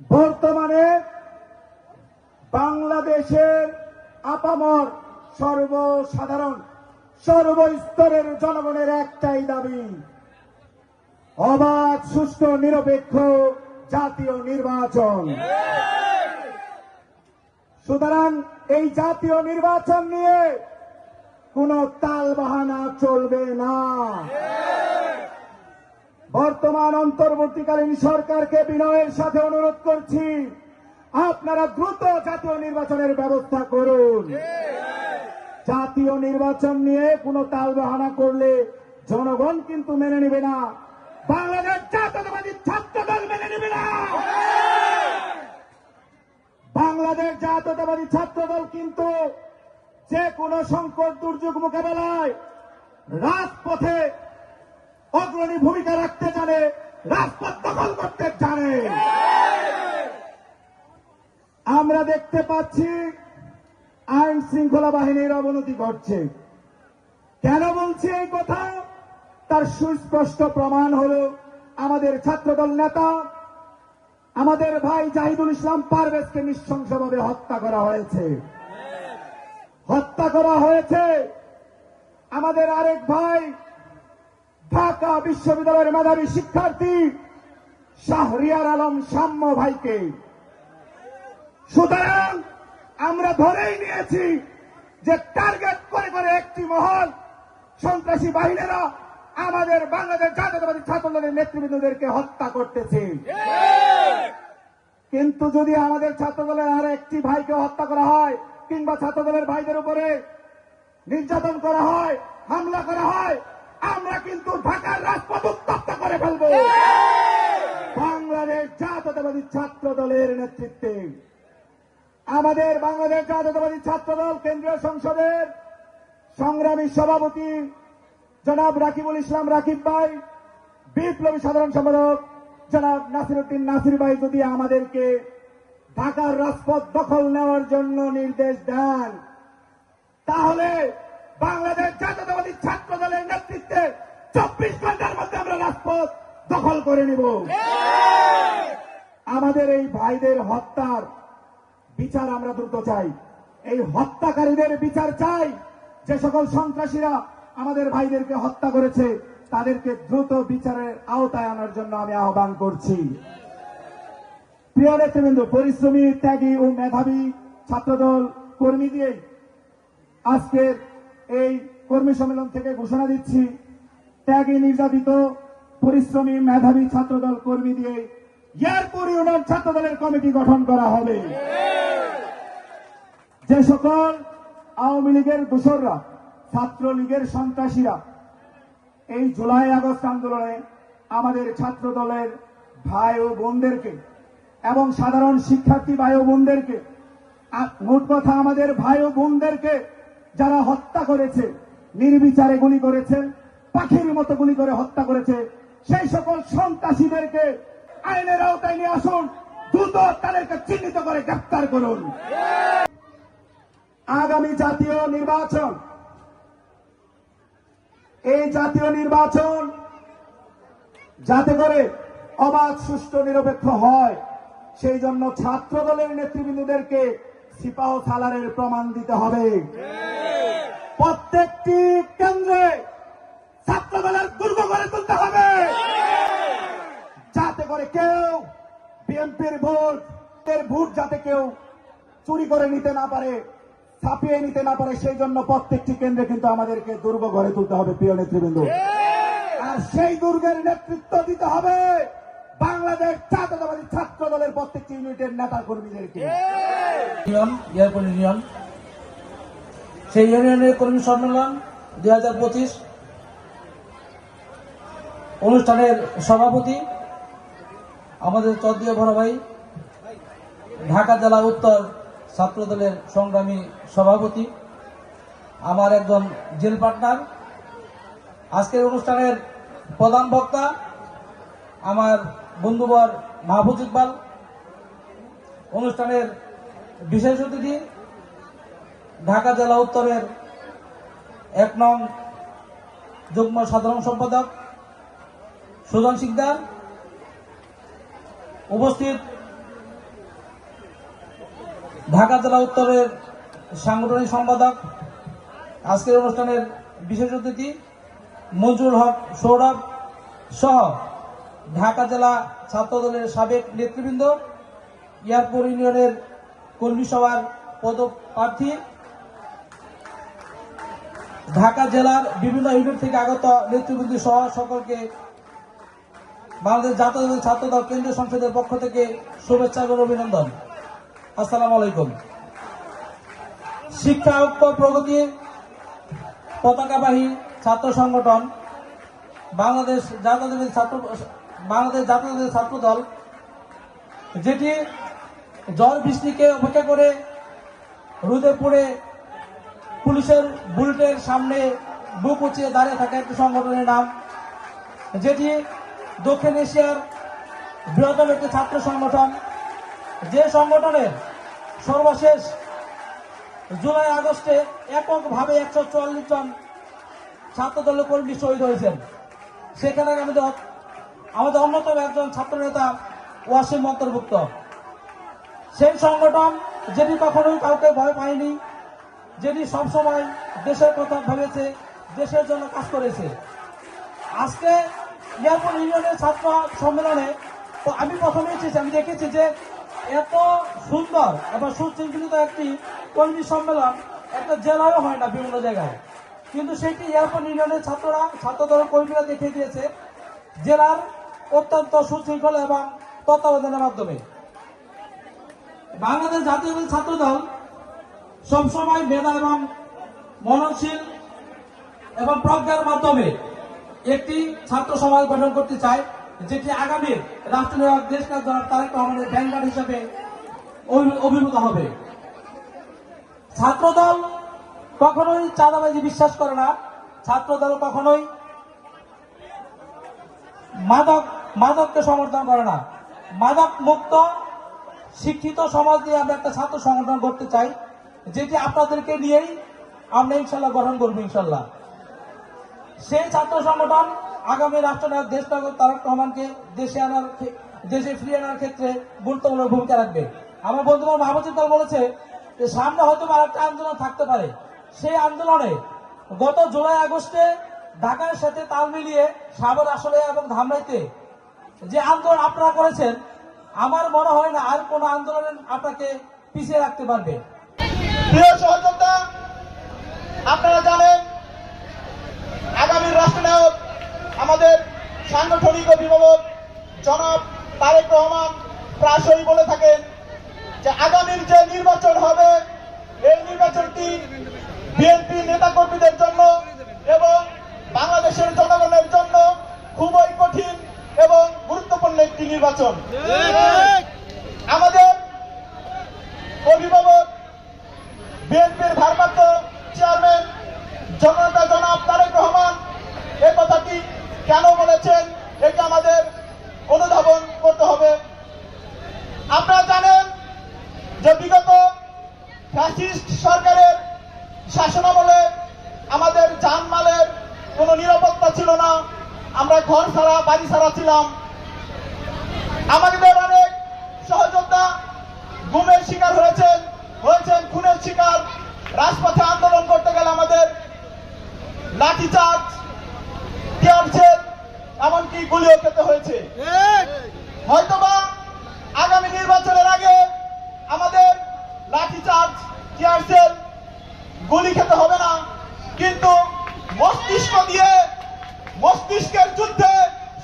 বর্তমানে বাংলাদেশের আপামর সর্বসাধারণ, সর্বস্তরের জনগণের একটাই দাবি, অবাধ, সুষ্ঠু, নিরপেক্ষ জাতীয় নির্বাচন। সুতরাং এই জাতীয় নির্বাচন নিয়ে কোন তাল বাহানা চলবে না। বর্তমান অন্তর্বর্তীকালীন সরকারকে বিনয়ের সাথে অনুরোধ করছি, আপনারা দ্রুত জাতীয় নির্বাচনের ব্যবস্থা করুন। জাতীয় নির্বাচন নিয়ে কোনো তাল বাহানা করলে জনগণ কিন্তু মেনে নেবে না। বাংলাদেশ জাতীয়তাবাদী ছাত্র দল মেনে নেবে না। বাংলাদেশ জাতীয়তাবাদী ছাত্র দল কিন্তু যে কোনো সংকট দুর্যোগ মোকাবেলায় রাজপথে অগ্রণী ভূমিকা রাখতে জানে রাজপথ দখল করতে জানে আমরা দেখতে পাচ্ছি আইন শৃঙ্খলা বাহিনীর অবনতি ঘটছে। কেন বলছি এই কথা? তার সুস্পষ্ট প্রমাণ হল আমাদের ছাত্রদল নেতা, আমাদের ভাই জাহিদুল ইসলাম পারভেজকে নৃশংসভাবে হত্যা করা হয়েছে। হত্যা করা হয়েছে। আমাদের আরেক ভাই ঢাকা বিশ্ববিদ্যালয়ের মেধাবী শিক্ষার্থী শাহরিয়ার আলম সাম্য ভাইকে। সুতরাং আমরা ধরেই নিয়েছি যে টার্গেট করে করে একটি মহল সন্ত্রাসী বাহিনীরা আমাদের বাংলাদেশ জাতীয়তাবাদী ছাত্রদলের নেতৃবৃন্দদেরকে হত্যা করতেছে। কিন্তু যদি আমাদের ছাত্রদলের আর একটি ভাইকে হত্যা করা হয়, কিংবা ছাত্রদলের ভাইদের উপরে নির্যাতন করা হয়, হামলা করা হয় আমরা কিন্তু ঢাকার রাজপথ উত্তপ্ত করে ফেলব। বাংলাদেশ জাতীয়তাবাদী ছাত্র দলের নেতৃত্বে। আমাদের বাংলাদেশ জাতীয়তাবাদী ছাত্র দল কেন্দ্রীয় সংসদের সংগ্রামী সভাপতি জনাব রাকিবুল ইসলাম রাকিব ভাই, বিপ্লবী সাধারণ সম্পাদক জনাব নাসিরুদ্দিন নাসির ভাই যদি আমাদেরকে ঢাকার রাজপথ দখল নেওয়ার জন্য নির্দেশ দেন, তাহলে বাংলাদেশ জাতীয়তাবাদী ছাত্র দলের নেতৃত্বে চব্বিশ ঘণ্টার মধ্যে আমরা রাজপথ দখল করে নিব। আমাদের এই ভাইদের হত্যার বিচার আমরা দ্রুত চাই। এই হত্যাকারীদের বিচার চাই। যে সকল সন্ত্রাসীরা আমাদের ভাইদেরকে হত্যা করেছে, তাদেরকে দ্রুত বিচারের আওতায় আনার জন্য আমি আহ্বান করছি। প্রিয় নেতৃবৃন্দ, পরিশ্রমী, ত্যাগী ও মেধাবী ছাত্রদল কর্মী দিয়ে আজকের এই কর্মী সম্মেলন থেকে ঘোষণা দিচ্ছি, ত্যাগী নির্যাতিত, পরিশ্রমী, মেধাবী ছাত্রদল কর্মী দিয়ে ইয়ারপুর ইউনিয়ন ছাত্রদলের কমিটি গঠন করা হবে। যে সকল আওয়ামী লীগের দোসররা, ছাত্রলীগের সন্ত্রাসীরা, এই জুলাই আগস্ট আন্দোলনে আমাদের ছাত্র দলের ভাই ও বোনদেরকে এবং সাধারণ শিক্ষার্থী ভাই ও বোনদেরকে মোট কথা আমাদের ভাই ও বোনদেরকে যারা হত্যা করেছে, নির্বিচারে গুলি করেছে, পাখির মতো গুলি করে হত্যা করেছে, সেই সকল সন্ত্রাসীদেরকে আইনের আওতায় নিয়ে আসুন, দ্রুত তাদেরকে চিহ্নিত করে গ্রেপ্তার করুন। আগামী জাতীয় নির্বাচন। এই জাতীয় নির্বাচন যাতে করে অবাধ, সুষ্ঠু, নিরপেক্ষ হয়, সেই জন্য ছাত্র দলের নেতৃবৃন্দদেরকে সিপাহ সালারের প্রমাণ দিতে হবে। প্রত্যেকটি কেন্দ্রে ছাত্র দলের দুর্গ করে তুলতে হবে। যাতে করে কেউ বিএনপির ভোট, এর ভোট যাতে কেউ চুরি করে নিতে না পারে, ছাপিয়ে নিতে না পারে, সেই জন্য প্রত্যেকটি কেন্দ্রে কিন্তু আমাদেরকে দুর্গ গড়ে তুলতে হবে, প্রিয় নেতৃবৃন্দ। আর সেই দুর্গের নেতৃত্ব দিতে হবে। বাংলাদেশ জাতীয়তাবাদী ছাত্র দলের প্রত্যেকটি ইউনিটের নেতা কর্মীদেরকে এয়ারপোর্ট ইউনিয়ন সেই ইউনিয়নের কর্মী সম্মেলন দুই হাজার পঁচিশ। অনুষ্ঠানের সভাপতি আমাদের চৌধুরী বড় ভাই ঢাকা জেলা উত্তর ছাত্রদলের সংগ্রামী সভাপতি আমার একজন জেল পার্টনার। আজকের অনুষ্ঠানের প্রধান বক্তা আমার বন্ধুবর মাহফুজ ইকবাল। অনুষ্ঠানের বিশেষ অতিথি ঢাকা জেলা উত্তরের এক নং যুগ্ম সাধারণ সম্পাদক সুজন সিকদার উপস্থিত ঢাকা জেলা উত্তরের সাংগঠনিক সম্পাদক। আজকের অনুষ্ঠানের বিশেষ অতিথি মঞ্জুর হক সৌরভ সহ ঢাকা জেলা ছাত্রদলের সাবেক নেতৃবৃন্দ, এয়ারপোর্ট ইউনিয়নের কর্মী সভার পদপ্রার্থী, ঢাকা জেলার বিভিন্ন ইউনিট থেকে আগত নেতৃবৃন্দ সহ সকলকে বাংলাদেশ জাতীয় ছাত্র দল কেন্দ্রীয় সংসদের পক্ষ থেকে শুভেচ্ছা এবং অভিনন্দন। আসসালাম আলাইকুম। শিক্ষা ঐক্য প্রগতি পতাকাবাহী ছাত্র সংগঠন বাংলাদেশ জাতীয়তাবাদী ছাত্র বাংলাদেশ জাতীয় ছাত্র দল যেটি জল বৃষ্টিকে অপেক্ষা করে রোদে পড়ে পুলিশের বুলেটের সামনে বুক উঁচিয়ে দাঁড়িয়ে থাকা একটি সংগঠনের নাম, যেটি দক্ষিণ এশিয়ার বৃহত্তম একটি ছাত্র সংগঠন। যে সংগঠনের সর্বশেষ জুলাই আগস্টে এককভাবে একশো চুয়াল্লিশ জন ছাত্রদলের কর্মী শহীদ হয়েছেন। সেখানে আমাদের আমাদের অন্যতম একজন ছাত্রনেতা ওয়াসিম অন্তর্ভুক্ত। সেই সংগঠন যেটি কখনোই কাউকে ভয় পায়নি যেটি সবসময় দেশের কথা ভেবেছে, দেশের জন্য কাজ করেছে। আজকে এয়ারপোর্ট ইউনিয়নের ছাত্র সম্মেলনে তো আমি প্রথমে এসেছি, আমি দেখেছি যে এত সুন্দর এবং সুশৃঙ্খলিত একটি কর্মী সম্মেলন একটা জেলায়ও হয় না বিভিন্ন জায়গায়। কিন্তু সেটি এয়ারপোর্ট ইউনিয়নের ছাত্ররা, ছাত্রদল কর্মীরা দেখিয়ে দিয়েছে। জেলার অত্যন্ত সুশৃঙ্খল এবং তত্ত্বাবধানের মাধ্যমে। বাংলাদেশ জাতীয় ছাত্র দল সবসময় মেধা এবং মননশীল এবং প্রজ্ঞার মাধ্যমে একটি ছাত্র সমাজ গঠন করতে চায়, যেটি আগামীর রাষ্ট্রীয় দেশ জনাব তারেক রহমানের ব্যাংকার হিসেবে অভি- অভিভূত হবে। ছাত্রদল কখনোই চাঁদাবাজি বিশ্বাস করে না। ছাত্রদল কখনোই মাদক, মাদককে সমর্থন করে না। মাদক মুক্ত, শিক্ষিত সমাজ দিয়ে আমরা একটা ছাত্র সংগঠন করতে চাই, যেটি আপনাদেরকে নিয়েই আমরা ইনশাল্লাহ গঠন করব ইনশাল্লাহ। সেই ছাত্র সংগঠন আগামী রাষ্ট্রনায়ক দেশ নায়ক তারেক রহমানকে দেশে আনার দেশে ফিরিয়ে আনার ক্ষেত্রে গুরুত্বপূর্ণ ভূমিকা রাখবে। আমার বন্ধু মাহবুব দল বলেছে যে, সামনে হয়তো আর একটা আন্দোলন থাকতে পারে। সেই আন্দোলনে গত জুলাই আগস্টে ঢাকার সাথে তাল মিলিয়ে সাগর আসলে এবং ধামরাইতে যে আন্দোলন আপনারা করেছেন, আমার মনে হয় না আর কোন আন্দোলন আপনাকে পিছিয়ে রাখতে পারবে। প্রিয় আপনারা জানেন আগামী রাষ্ট্রনায়ক আমাদের সাংগঠনিক অভিভাবক জনাব তারেক রহমান প্রায়শই বলে থাকেন যে আগামীর যে নির্বাচন হবে, এই নির্বাচনটি বিএনপি নেতাকর্মীদের জন্য এবং বাংলাদেশের জনগণের জন্য খুবই কঠিন এবং গুরুত্বপূর্ণ একটি নির্বাচন। আমাদের অভিভাবক বিএনপির ভারপ্রাপ্ত চেয়ারম্যান জনতা জনাব তারেক রহমান এই কথাটি কেন বলেছেন এটা আমাদের অনুধাবন করতে হবে আপনারা জানেন যে বিগত ফ্যাসিস্ট সরকারের শাসনামলে আমাদের জানমালের কোনো নিরাপত্তা ছিল না আমরা ঘর সারা বাড়ি সারা ছিলাম। আমাদের অনেক সহযোদ্ধা গুমের শিকার হয়েছেন হয়েছেন, খুনের শিকার। রাজপথে আন্দোলন করতে গেলে আমাদের লাঠিচার্জ টিয়ারসেল এমনকি গুলিও খেতে হয়েছে হয়তোবা আগামী নির্বাচনের আগে আমাদের লাঠিচার্জ টিয়ারসেল গুলি খেতে হবে না কিন্তু মস্তিষ্ক দিয়ে মস্তিষ্কের যুদ্ধে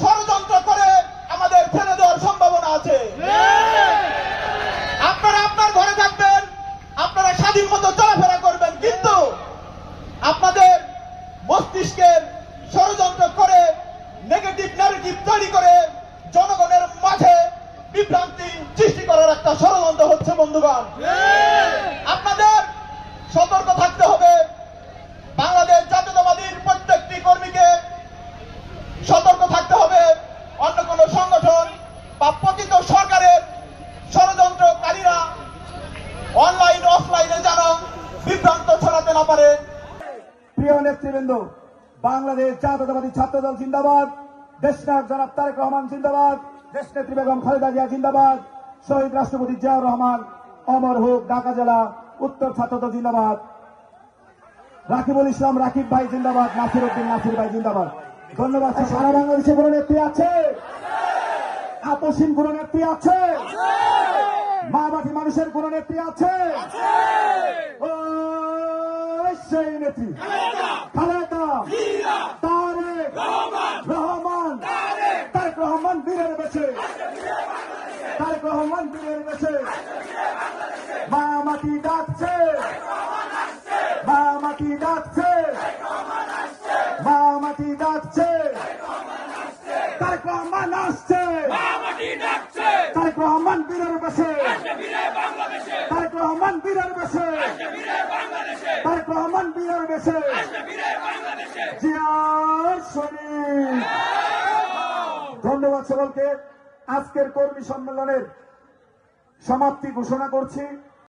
ষড়যন্ত্র করে আমাদের ফেলে দেওয়ার সম্ভাবনা আছে আপনারা আপনার ঘরে থাকবেন আপনারা স্বাধীন মতো চলাফেরা করবেন কিন্তু আপনাদের মস্তিষ্কের ষড়যন্ত্র করে নেগেটিভ ন্যারেটিভ তৈরি করে জনগণের মাঝে বিভ্রান্তি সৃষ্টি করার একটা ষড়যন্ত্র হচ্ছে বন্ধুগণ আপনাদের সতর্ক থাকতে হবে বাংলাদেশ জাতীয়তাবাদীর প্রত্যেকটি কর্মীকে সতর্ক থাকতে হবে। অন্য কোনো সংগঠন বা প্রকৃত সরকারের ষড়যন্ত্রকারীরা অনলাইন, অফলাইনে যেন বিভ্রান্ত ছড়াতে না পারে। প্রিয় নেতৃবৃন্দ, বাংলাদেশ জাতীয়তাবাদী ছাত্র দল জিন্দাবাদ দেশনায়ক জনাব তারেক রহমান জিন্দাবাদ। দেশ নেত্রী বেগম খালেদা জিয়া জিন্দাবাদ। শহীদ রাষ্ট্রপতি জিয়াউর রহমান, অমর হোক, ঢাকা জেলা, উত্তর ছাত্রদল জিন্দাবাদ। রাকিবুল ইসলাম, রাকিব ভাই জিন্দাবাদ, নাসির উদ্দিন, নাসির ভাই জিন্দাবাদ। ধন্যবাদ সারা বাংলাদেশে কোনো নেত্রী আছে। আপসীন কোনো নেত্রী আছে। মা বাকি মানুষের কোন নেত্রী আছে। সেই নেত্রী। খালেদা। তারেক। রহমান। তারেক রহমান বীরের বেছে তারেক রহমান বীরের বেছে মা মাটি ডাকছে। মা মাটি ডাকছে মা মাটি ডাকছে তারেক রহমান আসছে তারেক রহমান বীরের বেশে। তারেক রহমান বীরের বেশে। তারেক রহমান বীরের বেশে। জিয়ার শরীফ। ধন্যবাদ সকলকে। আজকের কর্মী সম্মেলনের সমাপ্তি ঘোষণা করছি।